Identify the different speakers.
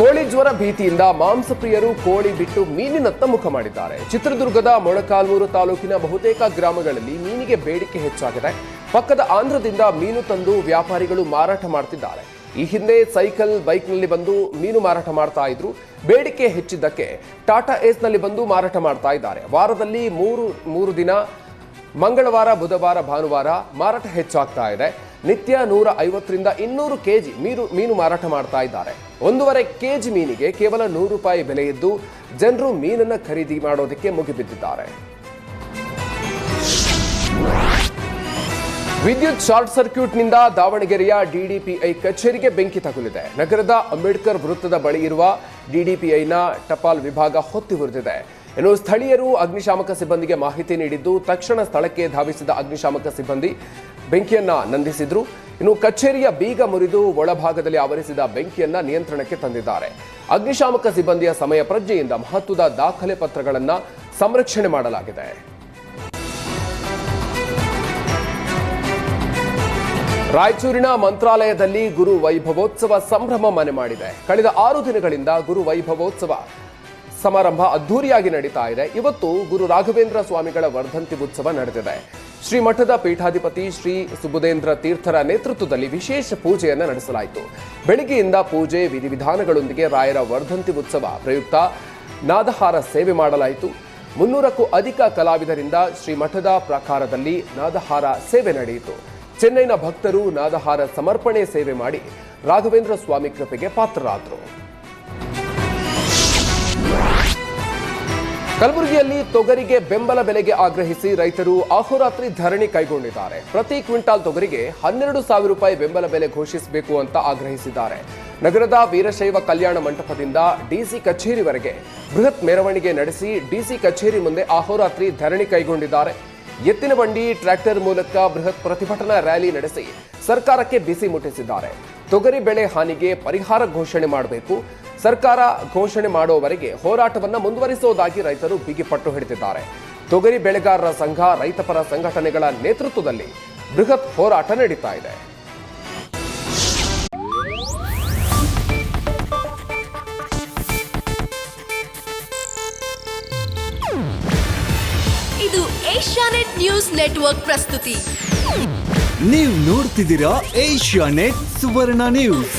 Speaker 1: ಕೋಳಿ ಜ್ವರ ಭೀತಿಯಿಂದ ಮಾಂಸಪ್ರಿಯರು ಕೋಳಿ ಬಿಟ್ಟು ಮೀನಿನತ್ತ ಮುಖ ಮಾಡಿದ್ದಾರೆ. ಚಿತ್ರದುರ್ಗದ ಮೊಳಕಾಲ್ಮೂರು ತಾಲೂಕಿನ ಬಹುತೇಕ ಗ್ರಾಮಗಳಲ್ಲಿ ಮೀನಿಗೆ ಬೇಡಿಕೆ ಹೆಚ್ಚಾಗಿದೆ. ಪಕ್ಕದ ಆಂಧ್ರದಿಂದ ಮೀನು ತಂದು ವ್ಯಾಪಾರಿಗಳು ಮಾರಾಟ ಮಾಡ್ತಿದ್ದಾರೆ. ಈ ಹಿಂದೆ ಸೈಕಲ್, ಬೈಕ್ನಲ್ಲಿ ಬಂದು ಮೀನು ಮಾರಾಟ ಮಾಡ್ತಾ ಇದ್ರು. ಬೇಡಿಕೆ ಹೆಚ್ಚಿದ್ದಕ್ಕೆ ಟಾಟಾ ಏಸ್ನಲ್ಲಿ ಬಂದು ಮಾರಾಟ ಮಾಡ್ತಾ ಇದ್ದಾರೆ. ವಾರದಲ್ಲಿ ಮೂರು ಮೂರು ದಿನ, ಮಂಗಳವಾರ, ಬುಧವಾರ, ಭಾನುವಾರ ಮಾರಾಟ ಹೆಚ್ಚಾಗ್ತಾ ಇದೆ. ನಿತ್ಯ ನೂರ ಐವತ್ತರಿಂದ ಇನ್ನೂರು ಕೆಜಿ ಮೀನು ಮೀನು ಮಾರಾಟ ಮಾಡ್ತಾ ಇದ್ದಾರೆ. ಒಂದೂವರೆ ಕೆಜಿ ಮೀನಿಗೆ ಕೇವಲ ನೂರು ರೂಪಾಯಿ ಬೆಲೆ ಇದ್ದು ಜನರು ಮೀನನ್ನು ಖರೀದಿ ಮಾಡೋದಕ್ಕೆ ಮುಗಿಬಿದ್ದಿದ್ದಾರೆ. ವಿದ್ಯುತ್ ಶಾರ್ಟ್ ಸರ್ಕ್ಯೂಟ್ನಿಂದ ದಾವಣಗೆರೆಯ ಡಿಡಿಪಿಐ ಕಚೇರಿಗೆ ಬೆಂಕಿ ತಗುಲಿದೆ. ನಗರದ ಅಂಬೇಡ್ಕರ್ ವೃತ್ತದ ಬಳಿ ಇರುವ ಡಿಡಿಪಿಐನ ಟಪಾಲ್ ವಿಭಾಗ ಹೊತ್ತಿ ಹುರಿದಿದೆ ಇನ್ನು ಸ್ಥಳೀಯರು ಅಗ್ನಿಶಾಮಕ ಸಿಬ್ಬಂದಿಗೆ ಮಾಹಿತಿ ನೀಡಿದ್ದು ತಕ್ಷಣ ಸ್ಥಳಕ್ಕೆ ಧಾವಿಸಿದ ಅಗ್ನಿಶಾಮಕ ಸಿಬ್ಬಂದಿ ಬೆಂಕಿಯನ್ನ ನಂದಿಸಿದ್ರು. ಇನ್ನು ಕಚೇರಿಯ ಬೀಗ ಮುರಿದು ಒಳಭಾಗದಲ್ಲಿ ಆವರಿಸಿದ ಬೆಂಕಿಯನ್ನ ನಿಯಂತ್ರಣಕ್ಕೆ ತಂದಿದ್ದಾರೆ. ಅಗ್ನಿಶಾಮಕ ಸಿಬ್ಬಂದಿಯ ಸಮಯ ಪ್ರಜ್ಞೆಯಿಂದ ಮಹತ್ವದ ದಾಖಲೆ ಪತ್ರಗಳನ್ನ ಸಂರಕ್ಷಣೆ ಮಾಡಲಾಗಿದೆ. ರಾಯಚೂರಿನ ಮಂತ್ರಾಲಯದಲ್ಲಿ ಗುರು ವೈಭವೋತ್ಸವ ಸಂಭ್ರಮ ಮನೆ ಮಾಡಿದೆ. ಕಳೆದ ಆರು ದಿನಗಳಿಂದ ಗುರು ವೈಭವೋತ್ಸವ ಸಮಾರಂಭ ಅದ್ದೂರಿಯಾಗಿ ನಡೀತಾ ಇದೆ. ಇವತ್ತು ಗುರು ರಾಘವೇಂದ್ರ ಸ್ವಾಮಿಗಳ ವರ್ಧಂತಿ ಉತ್ಸವ ನಡೆದಿದೆ. ಶ್ರೀ ಮಠದ ಪೀಠಾಧಿಪತಿ ಶ್ರೀ ಸುಬುಧೇಂದ್ರ ತೀರ್ಥರ ನೇತೃತ್ವದಲ್ಲಿ ವಿಶೇಷ ಪೂಜೆಯನ್ನು ನಡೆಸಲಾಯಿತು. ಬೆಳಗ್ಗೆಯಿಂದ ಪೂಜೆ ವಿಧಿವಿಧಾನಗಳೊಂದಿಗೆ ರಾಯರ ವರ್ಧಂತಿ ಉತ್ಸವ ಪ್ರಯುಕ್ತ ನಾದಹಾರ ಸೇವೆ ಮಾಡಲಾಯಿತು. ಮುನ್ನೂರಕ್ಕೂ ಅಧಿಕ ಕಲಾವಿದರಿಂದ ಶ್ರೀ ಮಠದ ಪ್ರಾಕಾರದಲ್ಲಿ ನಾದಹಾರ ಸೇವೆ ನಡೆಯಿತು. ಚೆನ್ನೈನ ಭಕ್ತರು ನಾದಹಾರ ಸಮರ್ಪಣೆ ಸೇವೆ ಮಾಡಿ ರಾಘವೇಂದ್ರ ಸ್ವಾಮಿ ಕೃಪೆಗೆ ಪಾತ್ರರಾದರು. ಕಲಬುರಗಿಯಲ್ಲಿ ತೊಗರಿಗೆ ಬೆಂಬಲ ಬೆಲೆಗೆ ಆಗ್ರಹಿಸಿ ರೈತರು ಅಹೋರಾತ್ರಿ ಧರಣಿ ಕೈಗೊಂಡಿದ್ದಾರೆ. ಪ್ರತಿ ಕ್ವಿಂಟಾಲ್ ತೊಗರಿಗೆ ಹನ್ನೆರಡು ಸಾವಿರ ರೂಪಾಯಿ ಬೆಂಬಲ ಬೆಲೆ ಘೋಷಿಸಬೇಕು ಅಂತ ಆಗ್ರಹಿಸಿದ್ದಾರೆ. ನಗರದ ವೀರಶೈವ ಕಲ್ಯಾಣ ಮಂಟಪದಿಂದ ಡಿಸಿ ಕಚೇರಿವರೆಗೆ ಬೃಹತ್ ಮೆರವಣಿಗೆ ನಡೆಸಿ ಡಿಸಿ ಕಚೇರಿ ಮುಂದೆ ಅಹೋರಾತ್ರಿ ಧರಣಿ ಕೈಗೊಂಡಿದ್ದಾರೆ. ಎತ್ತಿನ ಬಂಡಿ, ಟ್ರ್ಯಾಕ್ಟರ್ ಮೂಲಕ ಬೃಹತ್ ಪ್ರತಿಭಟನಾ ರ್ಯಾಲಿ ನಡೆಸಿ ಸರ್ಕಾರಕ್ಕೆ ಬಿಸಿ ಮುಟ್ಟಿಸಿದ್ದಾರೆ. ತೊಗರಿ ಬೆಳೆ ಹಾನಿಗೆ ಪರಿಹಾರ ಘೋಷಣೆ ಮಾಡಬೇಕು. ಸರ್ಕಾರ ಘೋಷಣೆ ಮಾಡುವವರೆಗೆ ಹೋರಾಟವನ್ನು ಮುಂದುವರಿಸುವುದಾಗಿ ರೈತರು ಬಿಗಿಪಟ್ಟು ಹಿಡಿದಿದ್ದಾರೆ. ತೊಗರಿ ಬೆಳೆಗಾರರ ಸಂಘ ರೈತಪರ ಸಂಘಟನೆಗಳ ನೇತೃತ್ವದಲ್ಲಿ ಬೃಹತ್ ಹೋರಾಟ ನಡೀತಾ ಇದೆ.
Speaker 2: ಇದು ಏಷ್ಯಾನೆಟ್ ನ್ಯೂಸ್ ನೆಟ್ವರ್ಕ್ ಪ್ರಸ್ತುತಿ.
Speaker 3: ನೀವು ನೋಡ್ತಿದ್ದೀರಾ ಏಷ್ಯಾನೆಟ್ ಸುವರ್ಣ ನ್ಯೂಸ್.